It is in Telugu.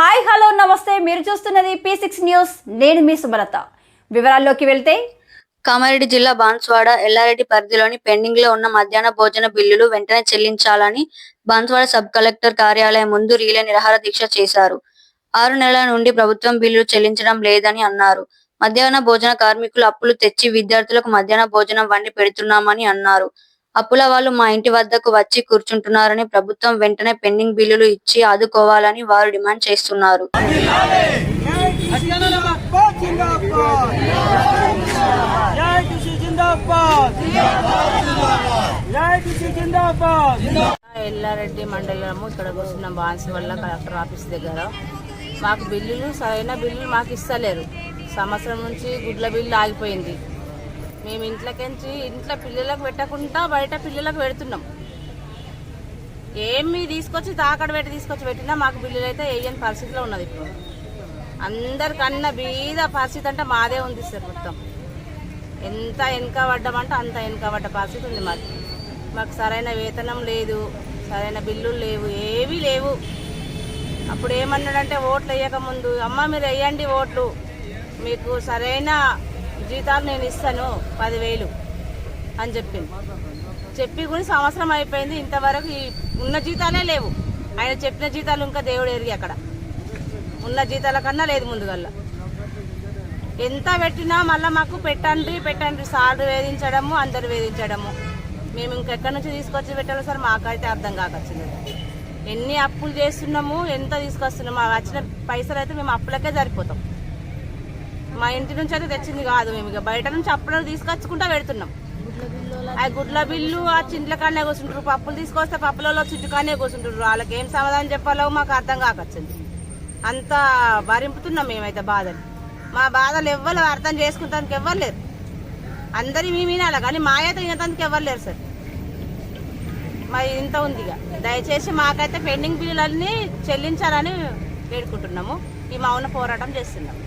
హాయ్ హలో నమస్తే. మీరు చూస్తున్నది పీ సిక్స్ న్యూస్ నేను మీ సుమలత. వివరాల్లోకి వెళ్తే కామారెడ్డి జిల్లా బాన్స్వాడ ఎల్లారెడ్డి పరిధిలోని పెండింగ్లో ఉన్న మధ్యాహ్న భోజన బిల్లులు వెంటనే చెల్లించాలని బాన్స్వాడ సబ్ కలెక్టర్ కార్యాలయం ముందు రీలే నిరాహార దీక్ష చేశారు. ఆరు నెలల నుండి ప్రభుత్వం బిల్లులు చెల్లించడం లేదని అన్నారు. మధ్యాహ్న భోజన కార్మికులు అప్పులు తెచ్చి విద్యార్థులకు మధ్యాహ్న భోజనం వండి పెడుతున్నామని అన్నారు. అప్పుల వాళ్ళు మా ఇంటి వద్దకు వచ్చి కూర్చుంటున్నారని ప్రభుత్వం వెంటనే పెండింగ్ బిల్లులు ఇచ్చి ఆదుకోవాలని వారు డిమాండ్ చేస్తున్నారు. ఎల్లారెడ్డి మండలము ఇక్కడ కూర్చున్న బాన్స్ వల్ల కలెక్టర్ ఆఫీస్ దగ్గర. మాకు బిల్లులు సరైన బిల్లులు మాకు ఇస్తలేరు. సంవత్సరం నుంచి గుడ్ల బిల్లు ఆగిపోయింది. మేము ఇంట్లోకించి ఇంట్లో పిల్లలకు పెట్టకుండా బయట పిల్లలకు పెడుతున్నాం. ఏమి తీసుకొచ్చి తాకడ పెట్టి తీసుకొచ్చి పెట్టినా మాకు బిల్లులు అయితే వేయని పరిస్థితిలో ఉన్నది ఇప్పుడు. అందరికన్నా బీద పరిస్థితి అంటే మాదే ఉంది సార్ మొత్తం. ఎంత వెనుక అంత వెనుక పడ్డ పరిస్థితి ఉంది మాకు. మాకు సరైన వేతనం లేదు సరైన బిల్లులు లేవు ఏవీ లేవు. అప్పుడు ఏమన్నాడంటే ఓట్లు వేయకముందు అమ్మ మీరు వేయండి ఓట్లు. మీకు సరైన జీతాలు నేను ఇస్తాను పదివేలు అని చెప్పింది చెప్పి కూడా సంవత్సరం అయిపోయింది ఇంతవరకు ఈ ఉన్న జీతాలే లేవు. ఆయన చెప్పిన జీతాలు ఇంకా దేవుడు ఎరిగి అక్కడ. ఉన్న జీతాల కన్నా లేదు ముందుగల్లా. ఎంత పెట్టినా మళ్ళీ మాకు పెట్టండి పెట్టండి. సార్లు వేధించడము అందరు వేధించడము. మేము ఇంకెక్కడి నుంచి తీసుకొచ్చి పెట్టాలో సార్ మాకైతే అర్థం కాకొచ్చింది. ఎన్ని అప్పులు చేస్తున్నాము ఎంత తీసుకొస్తున్నాము వచ్చిన పైసలు అయితే మేము అప్పులకే సరిపోతాం. మా ఇంటి నుంచి అయితే తెచ్చింది కాదు మేము ఇక. బయట నుంచి అప్పులు తీసుకొచ్చుకుంటా పెడుతున్నాం. ఆ గుడ్ల బిల్లు ఆ చింట్ల కాడనే కూర్చుంటారు పప్పులు తీసుకొస్తే పప్పులలో చింటుకానే కూర్చుంటారు వాళ్ళకి ఏం సమాధానం చెప్పాలో మాకు అర్థం కాకొచ్చింది. అంత భరింపుతున్నాం మేమైతే బాధలు. మా బాధలు ఎవ్వరు అర్థం చేసుకుంటానికి ఎవ్వరు లేరు. అందరి మీ మీనాల కానీ మా అయితే వినటానికి ఎవ్వరు లేరు సార్. మరి ఇంత ఉంది ఇక. దయచేసి మాకైతే పెండింగ్ బిల్లులన్నీ చెల్లించాలని వేడుకుంటున్నాము. ఈ మౌన పోరాటం చేస్తున్నాము.